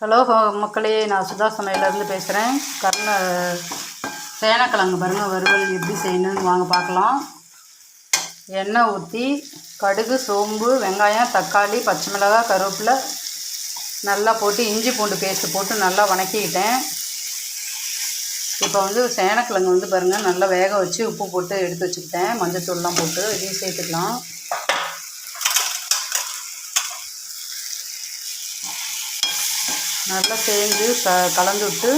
Hello ஹோ- மக்களே நான் சுதா சமையலேருந்து பேசுகிறேன் கருண சேனக்கிழங்கு பாருங்கள் வறுவல் எப்படி செய்யணும்னு வாங்க பார்க்கலாம். எண்ணெய் ஊற்றி கடுகு சோம்பு வெங்காயம் தக்காளி பச்சை மிளகாய் கருவேப்பிலை நல்லா போட்டு இஞ்சி பூண்டு பேஸ்ட்டு போட்டு நல்லா வணக்கிக்கிட்டேன். இப்போ வந்து சேனக்கிழங்கு வந்து பாருங்கள் நல்லா வேக வச்சு உப்பு போட்டு எடுத்து வச்சுக்கிட்டேன். மஞ்சத்தூள்லாம் போட்டு இதையும் சேர்த்துக்கலாம். நல்லா சேர்ந்து க கலந்து விட்டு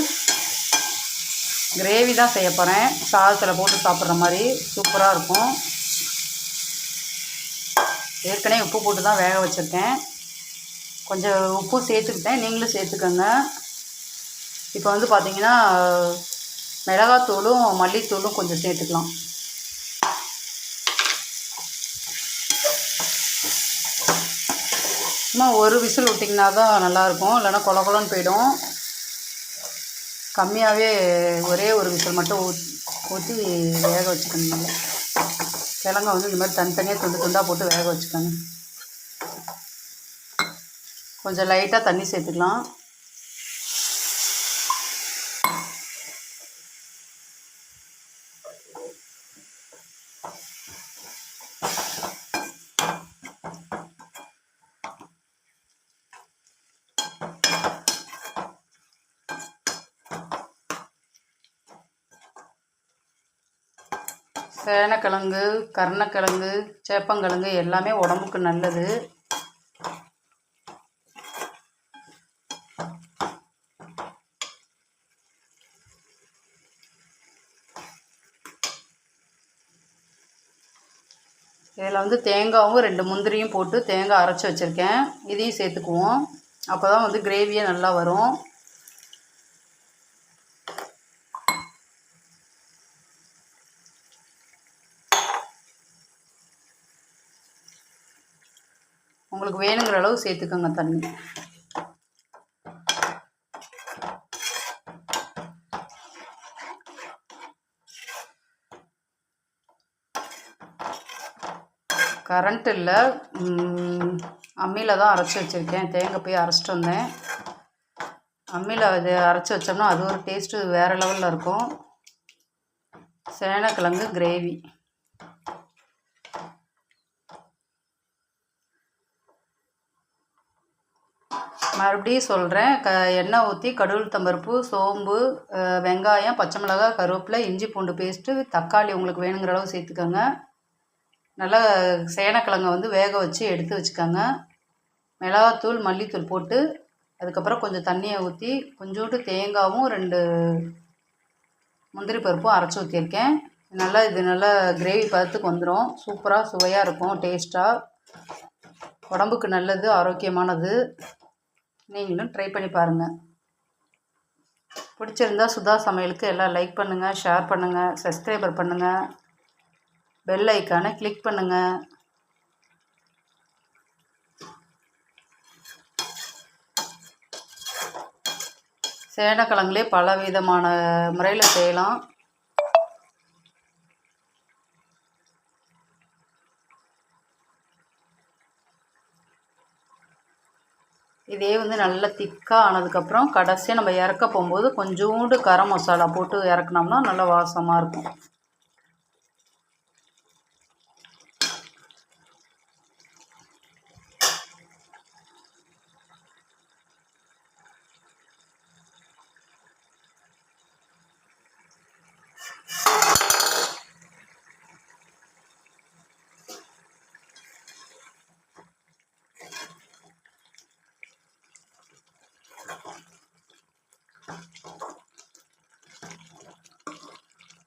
கிரேவி தான் செய்ய போகிறேன் சாதத்தில் போட்டு சாப்பிட்ற மாதிரி சூப்பராக இருக்கும். ஏற்கனவே உப்பு போட்டு தான் வேக வச்சுருக்கேன். கொஞ்சம் உப்பு சேர்த்துக்கிட்டேன். நீங்களும் சேர்த்துக்கோங்க. இப்போ வந்து பார்த்திங்கன்னா மிளகாத்தூளும் மல்லித்தூளும் கொஞ்சம் சேர்த்துக்கலாம். சும்மா ஒரு விசில் விட்டிங்கன்னா தான் நல்லாயிருக்கும். இல்லைன்னா கொல கொலன்னு போயிடும். கம்மியாகவே ஒரே ஒரு விசில் மட்டும் ஊற்றி வேக வச்சுக்கணும் கிழங்க வந்து இந்த மாதிரி தனித்தனியாக துண்டு துண்டாக போட்டு வேக வச்சுக்கோங்க. கொஞ்சம் லைட்டாக தண்ணி சேர்த்துக்கலாம். சேனக்கிழங்கு கருணக்கிழங்கு சேப்பங்கிழங்கு எல்லாமே உடம்புக்கு நல்லது. இதில் வந்து தேங்காவும் ரெண்டு முந்திரியும் போட்டு தேங்காய் அரைச்சி வச்சுருக்கேன். இதையும் சேர்த்துக்குவோம். அப்போ தான் வந்து கிரேவியே நல்லா வரும். உங்களுக்கு வேணுங்கிற அளவு சேர்த்துக்கோங்க தண்ணி. கரண்ட் இல்லை. அம்மியில் தான் அரைச்சி வச்சுருக்கேன். தேங்காய் போய் அரைச்சிட்டு வந்தேன். அம்மியில் அது அரைச்சி வச்சோம்னா அது ஒரு டேஸ்ட்டு வேறு லெவலில் இருக்கும். சேனக்கிழங்கு கிரேவி மறுபடியும் சொல்கிறேன் க எண்ணெய் ஊற்றி கடவுள் தம்பருப்பு சோம்பு வெங்காயம் பச்சை மிளகாய் கருவேப்பிலை இஞ்சி பூண்டு பேஸ்ட்டு தக்காளி உங்களுக்கு வேணுங்கிற அளவு சேர்த்துக்கோங்க. நல்லா சேனக்கிழங்கை வந்து வேக வச்சு எடுத்து வச்சுக்கோங்க. மிளகாத்தூள் மல்லித்தூள் போட்டு அதுக்கப்புறம் கொஞ்சம் தண்ணியை ஊற்றி கொஞ்சோண்டு தேங்காவும் ரெண்டு முந்திரி பருப்பும் அரைச்சி ஊற்றிருக்கேன் நல்லா இது நல்லா கிரேவி பதத்துக்கு வந்துடும் சூப்பராக சுவையாக இருக்கும் டேஸ்ட்டாக உடம்புக்கு நல்லது ஆரோக்கியமானது. நீங்களும் ட்ரை பண்ணி பாருங்கள் பிடிச்சிருந்தா சுதா சமையலுக்கு எல்லாம் லைக் பண்ணுங்கள் ஷேர் பண்ணுங்கள் சப்ஸ்கிரைபர் பண்ணுங்கள் பெல் ஐக்கானை கிளிக் பண்ணுங்கள் சேனக்கிழங்குலே பல விதமான முறையில் செய்யலாம். இதே வந்து நல்லா திக்காக ஆனதுக்கப்புறம் கடைசியாக நம்ம இறக்க போகும்போது கொஞ்சோண்டு கரம் மசாலா போட்டு இறக்குனோம்னா நல்லா வாசமாக இருக்கும்.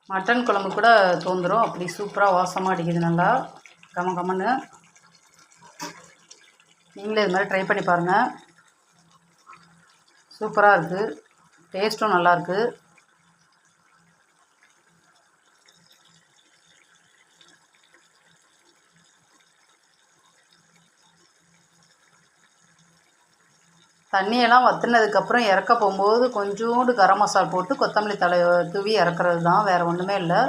மட்டன் குழம்பு கூட தோந்துடும் அப்படி சூப்பராக வாசமாக அடிக்குது நல்லா. கம கமன்னு. நீங்களே இது மாதிரி ட்ரை பண்ணி பாருங்கள் சூப்பராக இருக்குது டேஸ்ட்டும் நல்லாயிருக்கு தண்ணியெல்லாம் வற்றுனதுக்கப்புறம் இறக்க போகும்போது கொஞ்சோண்டு கரம் மசால் போட்டு கொத்தமல்லி தழை தூவி இறக்குறது தான் வேறு ஒன்றுமே இல்லை.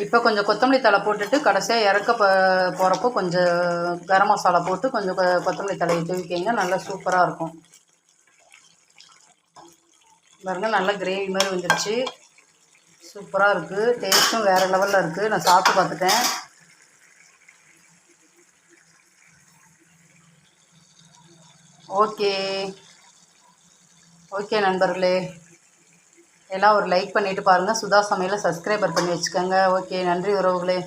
இப்போ கொஞ்சம் கொத்தமல்லி தழை போட்டுட்டு கடைசியாக இறக்க போகிறப்போ கொஞ்சம் கரம் மசாலா போட்டு கொஞ்சம் கொ- கொத்தமல்லி தழையை தூவிக்கிங்க நல்லா சூப்பராக இருக்கும். பாருங்க நல்லா கிரேவி மாதிரி வந்துடுச்சு சூப்பராக இருக்குது டேஸ்ட்டும் வேறு லெவலில் இருக்குது நான் சாப்பிட்டு பார்த்துட்டேன். ஓகே. ஓகே நண்பர்களே. எல்லாம் ஒரு லைக் பண்ணிவிட்டு பாருங்கள் சுதா சமையலை சப்ஸ்கிரைபர் பண்ணி வச்சுக்கோங்க. ஓகே நன்றி உறவுகளே.